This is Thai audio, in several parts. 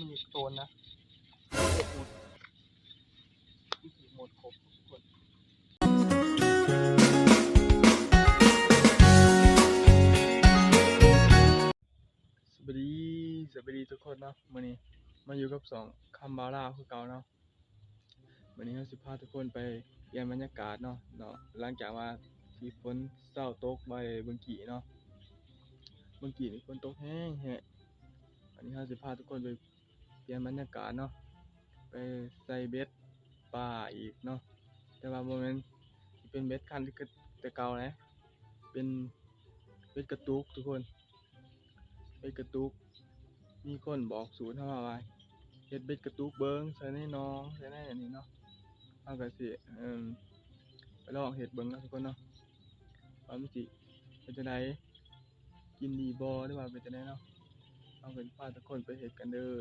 มันมีโซนนะหมดวิธีหมดครบทุกคนสวัสดีสวัสดีทุกคนนะมื้อนี้มาอยู่กับสองคำบาร่าคือเก่าเนาะมื้อนี้เราสิพาทุกคนไปเปลี่ยนบรรยากาศเนาะเนาะหลังจากว่าที่ฝนเศร้าตกไปบิ่งกี้เนาะบิ่งกี้นี่ฝนตกแห้งแฮะอันนี้เราสิพาทุกคนไป ปลี่ยนบรรยากาศเนาะไปใส่เบ็ดปลาอีกเนาะแต่ว่าบ่แม่นสิเป็นเบ็ดคันที่แต่เก่านะเป็นเบ็ดกระตุกทุกคนเบ็ดกระตุก มีคนบอกสูตรเฮามาว่าเฮ็ดเบ็ดกระตุกเบิ่งใส่ในหนองใส่ในอันนี้เนาะเฮาก็สิเอิ่มไปลองเฮ็ดเบิ่งนะทุกคนเนาะว่ามันสิเป็นจังไดกินดีบ่หรือว่าเป็นจังไดเนาะเฮาก็สิพาทุกคนไปเฮ็ดกันเด้อ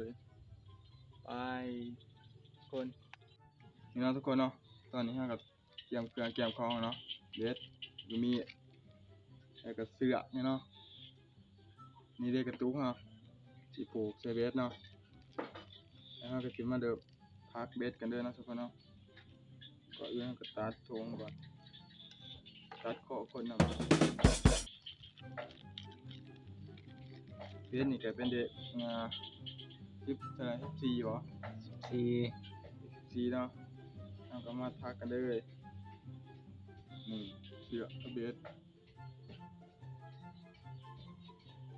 ไปทุกคนนี่เนาะทุกคนเนาะตอนนี้ฮาก็เตรียมเครื่องเตรียมของเนาะเบ็ดก็มีแล้วก็เสื้อนี่ยเนาะนี่เด็กกระตุกเนาะสิปลูกใส่เบสเนาะแล้วก็สิมาเดิมพักเบสกันเด้อเนะทุกคนเนาะก็เอื้อนก็ตัดทงก่อนตัดข้อคนนำเบสนี่ก็เป็นเด็กงา สิบเท่าไหร่สิบสี่บ่สี่สิบสี่เนาะเราก็มาทักกันได้เลยนี่เสือกับเบส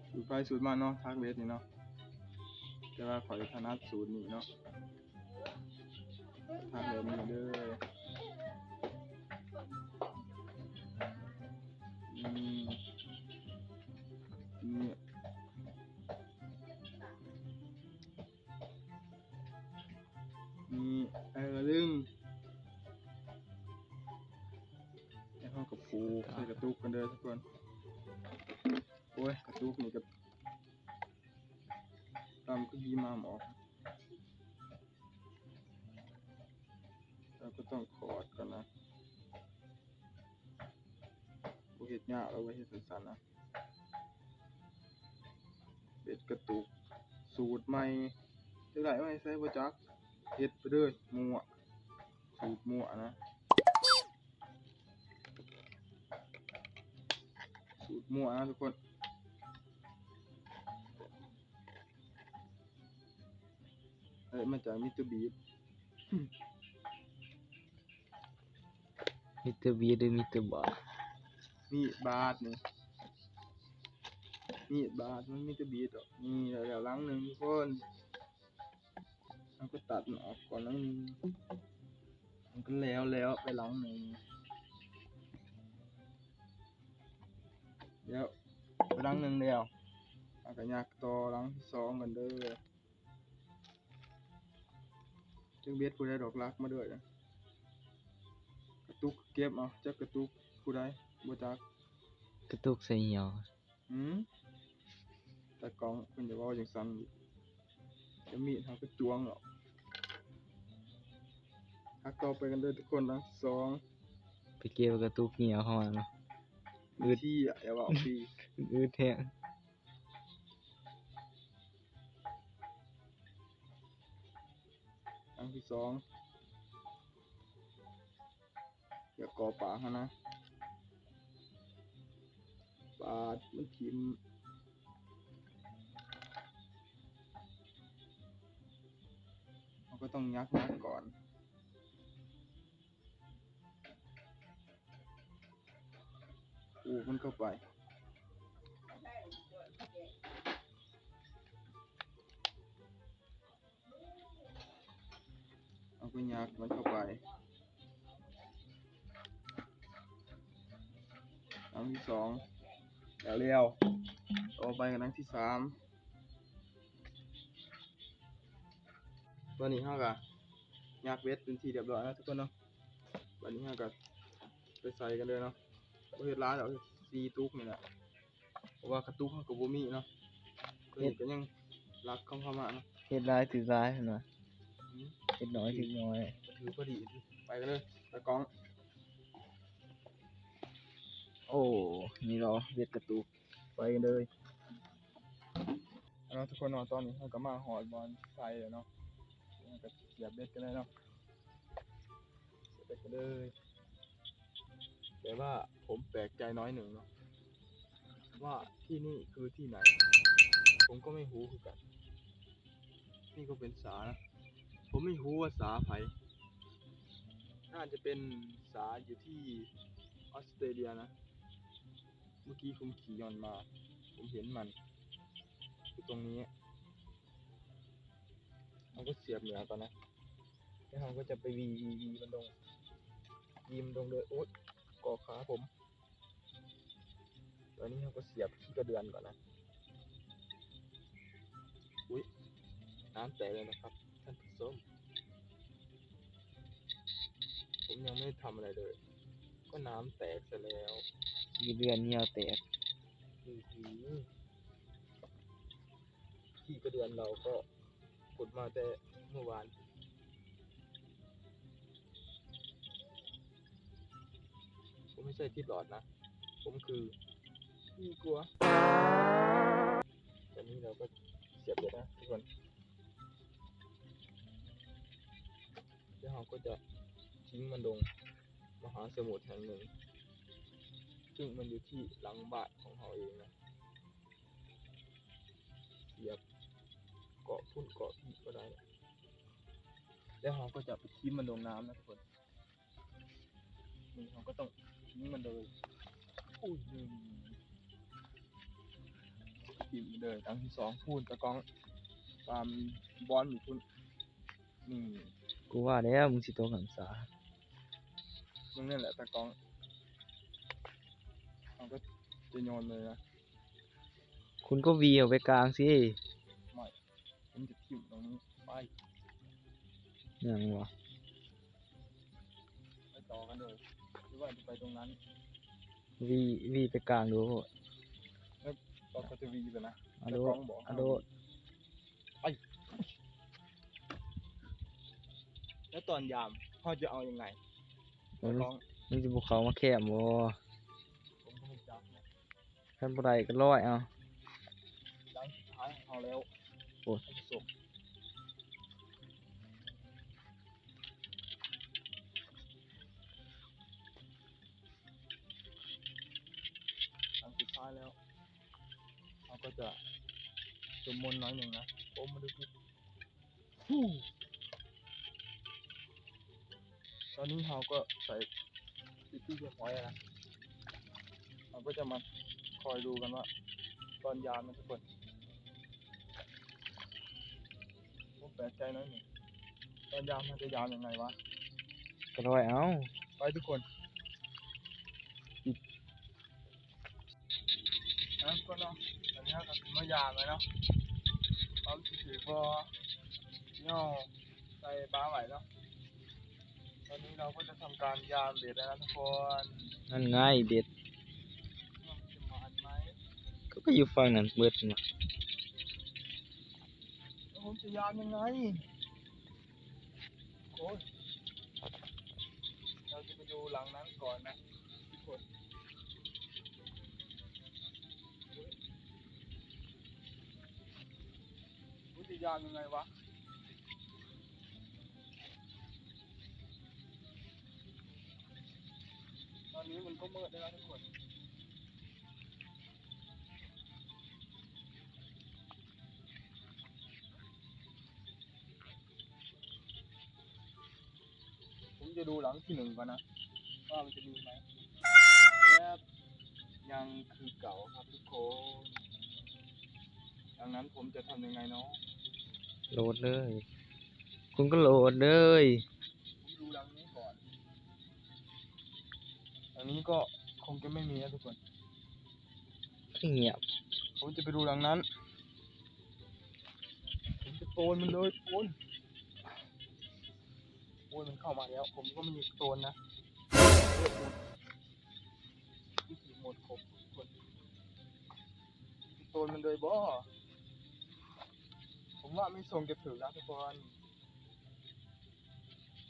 สูตรไปสูตรมาเนาะทักเบสนี่เนาะแต่ว่าขอยถนัดสูตรนี้เนาะทักแบบนี้เด้ออืม ต้องขอดก่อนนะบ่เฮ็ดยากเราไว้เฮ็ดสั้นๆนะเบ็ดกระตุก สูตรใหม่จะได้ไว้ใส่บ่จักเฮ็ดไปเด้อมั่วสูตรมั่วนะ สูตรมั่วนะทุกคนเอ้ยมาจากมิสเตอร์บีท มิสเตอร์บีหรือมิสเตอร์บาร์มีดบาทนี่มีดบาทมันมิสเตอร์บีทหรอกนี่เดี๋ยวๆหลังหนึ่งทุกคนเราก็ตัดมันออกก่อนหลังหนึ่งมันก็แล้วแล้วไปหลังหนึ่งเดี๋ยวไปหลังหนึ่งเดียวเอาก็ยากต่อหลังที่สองกันเด้อจึงเบ็ดผู้ใดดอกรักมาด้วยนะกระ ตุกเก็บเอาจักกระตุกผู้ใดบ่จักกระตุกใส่เหี่ยวหืมแต่กล้องเพิ่นจะเว้าจังซั่นอีกจะมีดเฮาก็จวงหรอกฮักต่อไปกันเด้อทุกคนนะสองไปเกี่ยวกระตุกเหี่ยวเข้ามาเนาะ อืด ที่อะอย่าว่าพี่อืดแท้งอันที่สอง อย่าก่อปากเขานะปาดมันทิ่มเราก็ต้องยักยักก่อนปูมันเข้าไปเอาไปยักมันเข้าไป อันที่สองแล้วเลี้ยวต่อไปกันอันที่สามวันนี้ห้ากะยักเวทเป็นทีเรียบร้อยแล้วทุกคนเนาะวันนี้ห้ากะไปใส่กันเลยเนาะบ่เฮ็ดร้านดอกซีตุกนี่แหละเพราะว่ากระตุกมันก็บ่มีเนาะก็เฮ็ดก็ยังรักของพม่าเนาะเฮ็ดร้ายถือร้ายเห็นบ่อืมเฮ็ดน้อยถือน้อยถือพอดีไปกันเลยตะกล้อง โอ้ นี่เนาะเบ็ดกระตุก ไปกันเลยเนาะทุกคนเนาะตอนนี้เราก็มาหอดบอลไฟแล้วเนาะเราก็เสียบเบ็ดกันเลยเนาะเสียบเบ็ดกันเลย แต่ว่าผมแปลกใจน้อยหนึ่งเนาะว่าที่นี่คือที่ไหน ผมก็ไม่รู้คือกัน นี่ก็เป็นสานะ ผมไม่รู้ว่าสาไผน่าจะเป็นสาอยู่ที่ออสเตรเลียนะ มื่อกี้ผมขี่ยอนมา ผมเห็นมันอยู่ตรงนี้เราก็เสียบเหนือก่อนนะแล้วเราก็จะไปวีวีวีมันลงวีมันลงเลยโอ๊ยกอขาผมตอนนี้เราก็เสียบที่กระเดือนก่อนนะอุ้ยน้ำแตกเลยนะครับ ท่านผู้ชมผมยังไม่ได้ทำอะไรเลย ก็น้ำแตกซะแล้ว กี่เดือนเหี่ยวแตกที่กระเดือนเราก็ขุดมาแต่เมื่อวานผมไม่ใช่ที่หลอดนะ ผมคือพี่กลัวตอนนี้เราก็เสียบเลยนะทุกคนแล้วเราก็จะทิ้งมันลงมหาสมุทรแห่งหนึ่ง ซึ่งมันอยู่ที่หลังบ้านของเราเองนะเสียบเกาะพุ่นเกาะพี่ก็ได้นะแล้วเราก็จะไปทิ้งมันลงน้ำนะทุกคนนี่เราก็ต้องทิ้งมันเลยอุ้ยหนึ่งทิ้งมันเลยครั้งที่สองพูนตะกองตามบอลอยู่พุ่นนี่กูว่าแล้วมึงสิโตหันษามึงนี่นแหละตะกอง เราก็จะโยนเลยนะคุณก็วีเอาไปกลางสิผมจะทิ้งตรงนี้ไปอย่างวะไปต่อกันเลยหรือว่าจะไปตรงนั้นวีวีไปกลางดูเราก็จะวีไปนะอะตะโดกองบอกอะโดแล้วตอนยามเขาจะเอายังไงมึตะงกองมึงสิบุกเขามาแคบบ่ผมก็ไม่จับนะ ท่านบ่ได้ก็ร้อยเอาดังสุดท้ายของเขาแล้วโอ้ยท่านผู้ชมดังสุดท้ายแล้วเขาก็จะสวดมนต์น้อยหนึ่งนะโอ้มาดูดิฮู้ตอนนี้เราก็ใส่ปิดที่เรียบร้อยแล้วนะเราก็จะมา คอยดูกันว่า ตอนยามนะทุกคนผมแปลกใจน้อยหนึ่งตอนยามมันจะยามยังไงวะก็ร้อยเอาไปทุกคนปิดนะทุกคนเนาะตอนนี้เราก็ถึงมายามแล้วเนาะความถือพอย่อใส่บ้าไหวเนาะตอนนี้เราก็จะทำการยามเบ็ดแล้วนะทุกคนนั่นไงเด็ด ว่ามันจะมาอันไหม ก็อยู่ฝั่งนั้นเบิดมาแล้วผมจะยามยังไงโอ้ยเราจะไปดูหลังนั้นก่อนนะทุกคนผมจะยามยังไงวะตอนนี้มันก็มืดแล้วทุกคน จะดูหลังที่หนึ่งก่อนนะ ว่ามันจะมีไหมแล้วยังคือเก่าครับทุกคนดังนั้นผมจะทำยังไงเนาะโหลดเลย คุณก็โหลดเลย ผมดูหลังนี้ก่อนหลังนี้ก็คงจะไม่มีนะทุกคนขี้เงียบ ผมจะไปดูหลังนั้น ผมจะโตนมันเลยโอน โอนมันเข้ามาแล้ว ผมก็ไม่มีโตนนะวิธีหมดครบทุกคนโตนมันเลยบ่ผมว่าไม่ทรงจะถึงนะทุกคน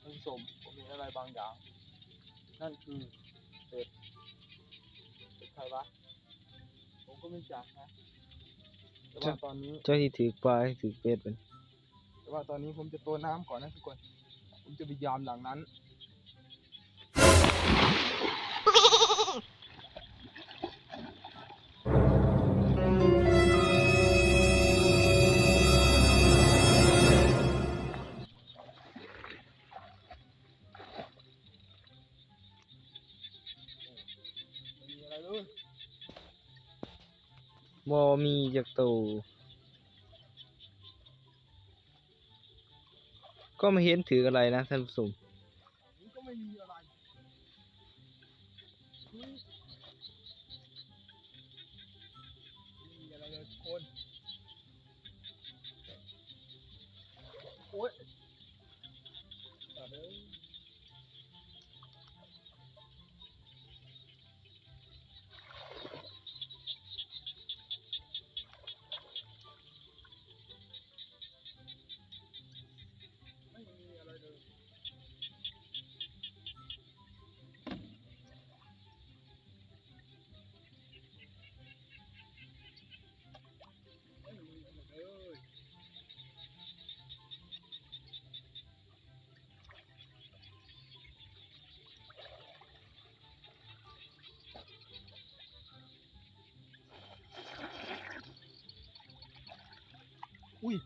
ท่านผู้ชมผมเห็นอะไรบางอย่าง นั่นคือเป็ดเป็ดใครวะผมก็ไม่จักนะแต่ว่าตอนนี้เจ้าที่ถือปลาให้ถือเป็ดเป็นแต่ว่าตอนนี้ผมจะตัวน้ำก่อนนะทุกคน ผมจะไปยามหลังนั้นมีอะไรเลยบ่มีจักโต ก็ไม่เห็นถืออะไรนะท่านผู้ชม อุ้ย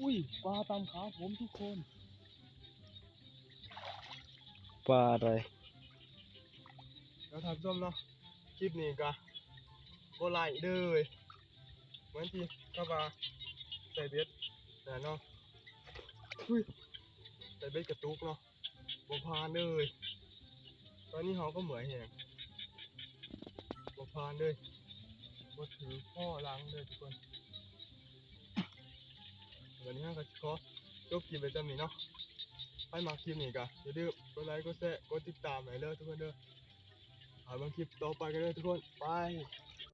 อุ้ย ปลาตามขาผมทุกคน ปลาอะไร แล้วท่านผู้ชมเนาะ คลิปนี้ก็บ่ไล่เลยเหมือนที่เขาว่าใส่เบ็ดแต่เนาะ อุ้ย ใส่เบ็ดกระตุกเนาะบ่พานเลย ตอนนี้เขาก็เหมือนแหงบ่พานเลยบ่ถือพ่อล้างเลยทุกคน วันนี้เราก็ขอจบคลิปไปจำนี้เนาะไปมาคลิปนี้ก็อย่าลืมกดไลค์กดแชร์กดติดตามไว้เลยทุกคนเด้อเอาบาคลิปต่อไปกันเลยทุกคน ไป